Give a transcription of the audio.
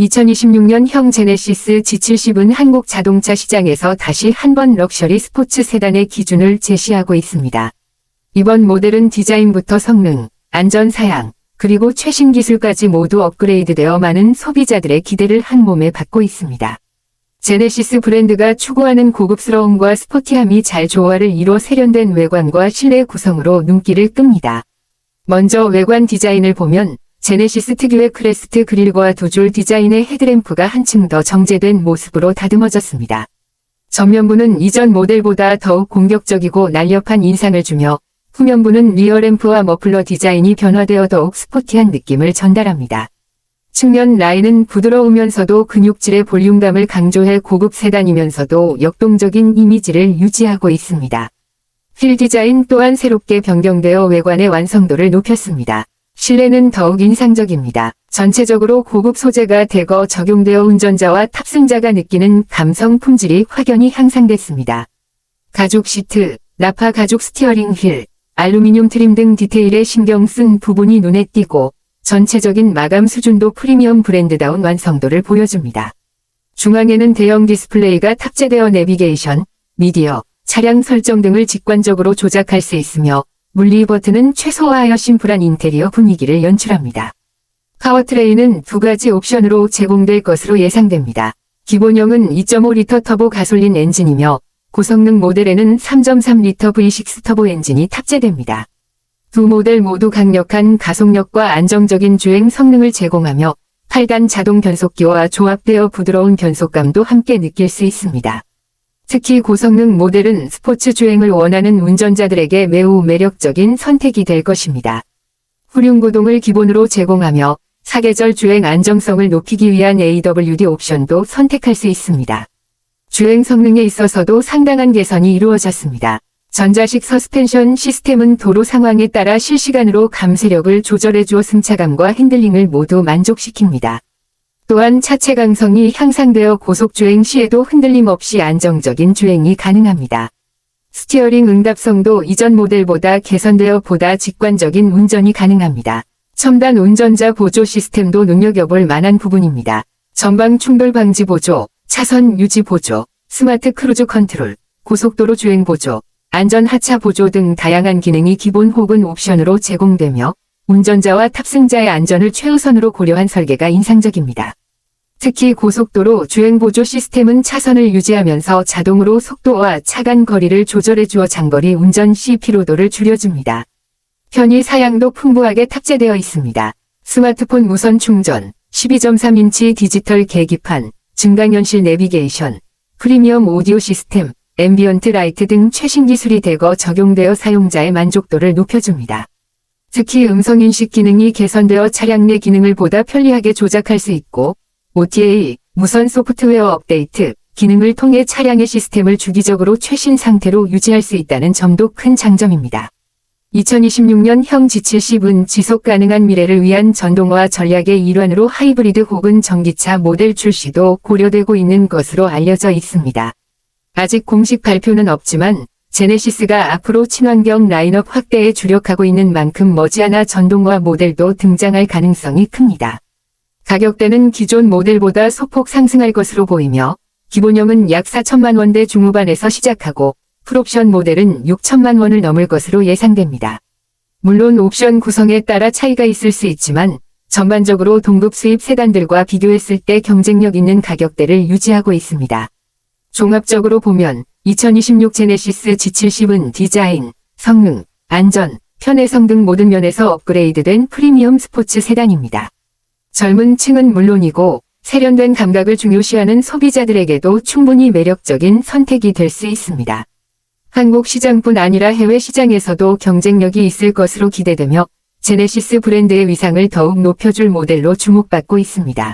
2026년 형 제네시스 G70은 한국 자동차 시장에서 다시 한 번 럭셔리 스포츠 세단의 기준을 제시하고 있습니다. 이번 모델은 디자인부터 성능, 안전 사양, 그리고 최신 기술까지 모두 업그레이드되어 많은 소비자들의 기대를 한 몸에 받고 있습니다. 제네시스 브랜드가 추구하는 고급스러움과 스포티함이 잘 조화를 이뤄 세련된 외관과 실내 구성으로 눈길을 끕니다. 먼저 외관 디자인을 보면 제네시스 특유의 크레스트 그릴과 두줄 디자인의 헤드램프가 한층 더 정제된 모습으로 다듬어졌습니다. 전면부는 이전 모델보다 더욱 공격적이고 날렵한 인상을 주며 후면부는 리어램프와 머플러 디자인이 변화되어 더욱 스포티한 느낌을 전달합니다. 측면 라인은 부드러우면서도 근육질의 볼륨감을 강조해 고급 세단이면서도 역동적인 이미지를 유지하고 있습니다. 휠 디자인 또한 새롭게 변경되어 외관의 완성도를 높였습니다. 실내는 더욱 인상적입니다. 전체적으로 고급 소재가 대거 적용되어 운전자와 탑승자가 느끼는 감성 품질이 확연히 향상됐습니다. 가죽 시트, 나파 가죽 스티어링 휠, 알루미늄 트림 등 디테일에 신경 쓴 부분이 눈에 띄고 전체적인 마감 수준도 프리미엄 브랜드다운 완성도를 보여줍니다. 중앙에는 대형 디스플레이가 탑재되어 내비게이션, 미디어, 차량 설정 등을 직관적으로 조작할 수 있으며 물리 버튼은 최소화하여 심플한 인테리어 분위기를 연출합니다. 파워트레인은 두 가지 옵션으로 제공될 것으로 예상됩니다. 기본형은 2.5리터 터보 가솔린 엔진이며 고성능 모델에는 3.3리터 V6 터보 엔진이 탑재됩니다. 두 모델 모두 강력한 가속력과 안정적인 주행 성능을 제공하며 8단 자동 변속기와 조합되어 부드러운 변속감도 함께 느낄 수 있습니다. 특히 고성능 모델은 스포츠 주행을 원하는 운전자들에게 매우 매력적인 선택이 될 것입니다. 후륜구동을 기본으로 제공하며 사계절 주행 안정성을 높이기 위한 AWD 옵션도 선택할 수 있습니다. 주행 성능에 있어서도 상당한 개선이 이루어졌습니다. 전자식 서스펜션 시스템은 도로 상황에 따라 실시간으로 감세력을 조절해 주어 승차감과 핸들링을 모두 만족시킵니다. 또한 차체 강성이 향상되어 고속주행 시에도 흔들림 없이 안정적인 주행이 가능합니다. 스티어링 응답성도 이전 모델보다 개선되어 보다 직관적인 운전이 가능합니다. 첨단 운전자 보조 시스템도 눈여겨볼 만한 부분입니다. 전방 충돌 방지 보조, 차선 유지 보조, 스마트 크루즈 컨트롤, 고속도로 주행 보조, 안전 하차 보조 등 다양한 기능이 기본 혹은 옵션으로 제공되며 운전자와 탑승자의 안전을 최우선으로 고려한 설계가 인상적입니다. 특히 고속도로 주행보조 시스템은 차선을 유지하면서 자동으로 속도와 차간 거리를 조절해 주어 장거리 운전 시 피로도를 줄여줍니다. 편의 사양도 풍부하게 탑재되어 있습니다. 스마트폰 무선 충전, 12.3인치 디지털 계기판, 증강현실 내비게이션, 프리미엄 오디오 시스템, 앰비언트 라이트 등 최신 기술이 대거 적용되어 사용자의 만족도를 높여줍니다. 특히 음성인식 기능이 개선되어 차량 내 기능을 보다 편리하게 조작할 수 있고 OTA, 무선 소프트웨어 업데이트, 기능을 통해 차량의 시스템을 주기적으로 최신 상태로 유지할 수 있다는 점도 큰 장점입니다. 2026년 형 G70은 지속 가능한 미래를 위한 전동화 전략의 일환으로 하이브리드 혹은 전기차 모델 출시도 고려되고 있는 것으로 알려져 있습니다. 아직 공식 발표는 없지만 제네시스가 앞으로 친환경 라인업 확대에 주력하고 있는 만큼 머지않아 전동화 모델도 등장할 가능성이 큽니다. 가격대는 기존 모델보다 소폭 상승할 것으로 보이며 기본형은 약 4천만 원대 중후반에서 시작하고 풀옵션 모델은 6천만 원을 넘을 것으로 예상됩니다. 물론 옵션 구성에 따라 차이가 있을 수 있지만 전반적으로 동급 수입 세단들과 비교했을 때 경쟁력 있는 가격대를 유지하고 있습니다. 종합적으로 보면 2026 제네시스 G70은 디자인, 성능, 안전, 편의성 등 모든 면에서 업그레이드된 프리미엄 스포츠 세단입니다. 젊은 층은 물론이고 세련된 감각을 중요시하는 소비자들에게도 충분히 매력적인 선택이 될 수 있습니다. 한국 시장뿐 아니라 해외 시장에서도 경쟁력이 있을 것으로 기대되며 제네시스 브랜드의 위상을 더욱 높여줄 모델로 주목받고 있습니다.